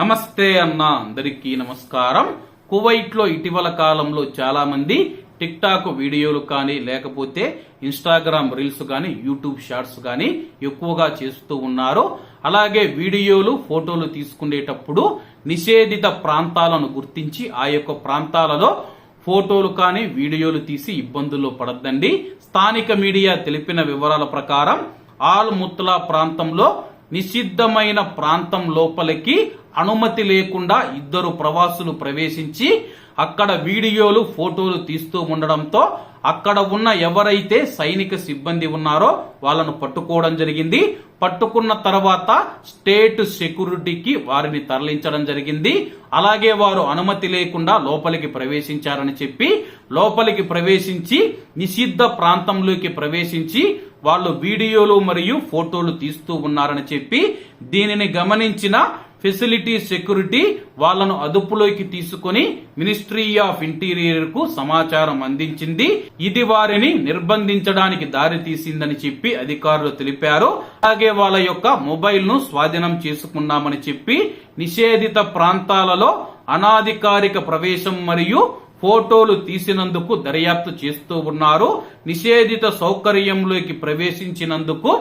నమస్తే అన్న అందరికీ నమస్కారం. కువైట్లో ఇటీవల కాలంలో చాలా మంది టిక్ టాక్ వీడియోలు కానీ లేకపోతే ఇన్స్టాగ్రామ్ రీల్స్ కానీ యూట్యూబ్ షార్ట్స్ కానీ ఎక్కువగా చేస్తూ ఉన్నారు. అలాగే వీడియోలు ఫోటోలు తీసుకునేటప్పుడు నిషేధిత ప్రాంతాలను గుర్తించి ఆ యొక్క ప్రాంతాలలో ఫోటోలు కానీ వీడియోలు తీసి ఇబ్బందుల్లో పడద్దండి. స్థానిక మీడియా తెలిపిన వివరాల ప్రకారం ఆల్ ముత్లా ప్రాంతంలో నిషిద్ధమైన ప్రాంతం లోపలికి అనుమతి లేకుండా ఇద్దరు ప్రవాసులు ప్రవేశించి అక్కడ వీడియోలు ఫోటోలు తీస్తూ ఉండడంతో అక్కడ ఉన్న ఎవరైతే సైనిక సిబ్బంది ఉన్నారో వాళ్ళను పట్టుకోవడం జరిగింది. పట్టుకున్న తర్వాత స్టేట్ సెక్యూరిటీకి వారిని తరలించడం జరిగింది. అలాగే వారు అనుమతి లేకుండా లోపలికి ప్రవేశించారని చెప్పి లోపలికి ప్రవేశించి నిషిద్ధ ప్రాంతంలోకి ప్రవేశించి వాళ్ళు వీడియోలు మరియు ఫోటోలు తీస్తూ ఉన్నారని చెప్పి దీనిని గమనించిన ఫెసిలిటీ సెక్యూరిటీ వాళ్ళను అదుపులోకి తీసుకొని మినిస్ట్రీ ఆఫ్ ఇంటీరియర్కు సమాచారం అందించింది. ఇది వారిని నిర్బంధించడానికి దారి తీసిందని చెప్పి అధికారులు తెలిపారు. అలాగే వాళ్ళ యొక్క మొబైల్ను స్వాధీనం చేసుకున్నామని చెప్పి నిషేధిత ప్రాంతాలలో అనాధికారిక ప్రవేశం మరియు ఫోటోలు తీసినందుకు దర్యాప్తు చేస్తూ ఉన్నారు. నిషేధిత సౌకర్యంలోకి ప్రవేశించినందుకు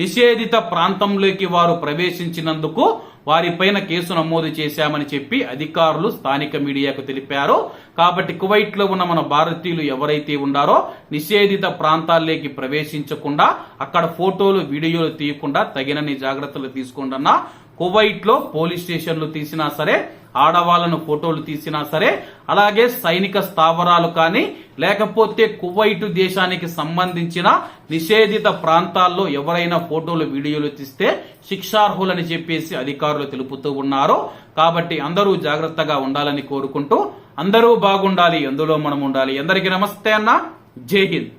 నిషేధిత ప్రాంతంలోకి వారు ప్రవేశించినందుకు వారిపైన కేసు నమోదు చేశామని చెప్పి అధికారులు స్థానిక మీడియాకు తెలిపారు. కాబట్టి కువైట్లో ఉన్న మన భారతీయులు ఎవరైతే ఉన్నారో నిషేధిత ప్రాంతాల్లోకి ప్రవేశించకుండా అక్కడ ఫోటోలు వీడియోలు తీయకుండా తగినన్ని జాగ్రత్తలు తీసుకుంటున్నా కువైట్లో పోలీస్ స్టేషన్లు తీసినా సరే ఆడవాళ్ళను ఫోటోలు తీసినా సరే అలాగే సైనిక స్థావరాలు కానీ లేకపోతే కువైటు దేశానికి సంబంధించిన నిషేధిత ప్రాంతాల్లో ఎవరైనా ఫోటోలు వీడియోలు తీస్తే శిక్షార్హులని చెప్పేసి అధికారులు తెలుపుతూ ఉన్నారు. కాబట్టి అందరూ జాగ్రత్తగా ఉండాలని కోరుకుంటూ అందరూ బాగుండాలి అందులో మనం ఉండాలి. అందరికీ నమస్తే అన్న. జై హింద్.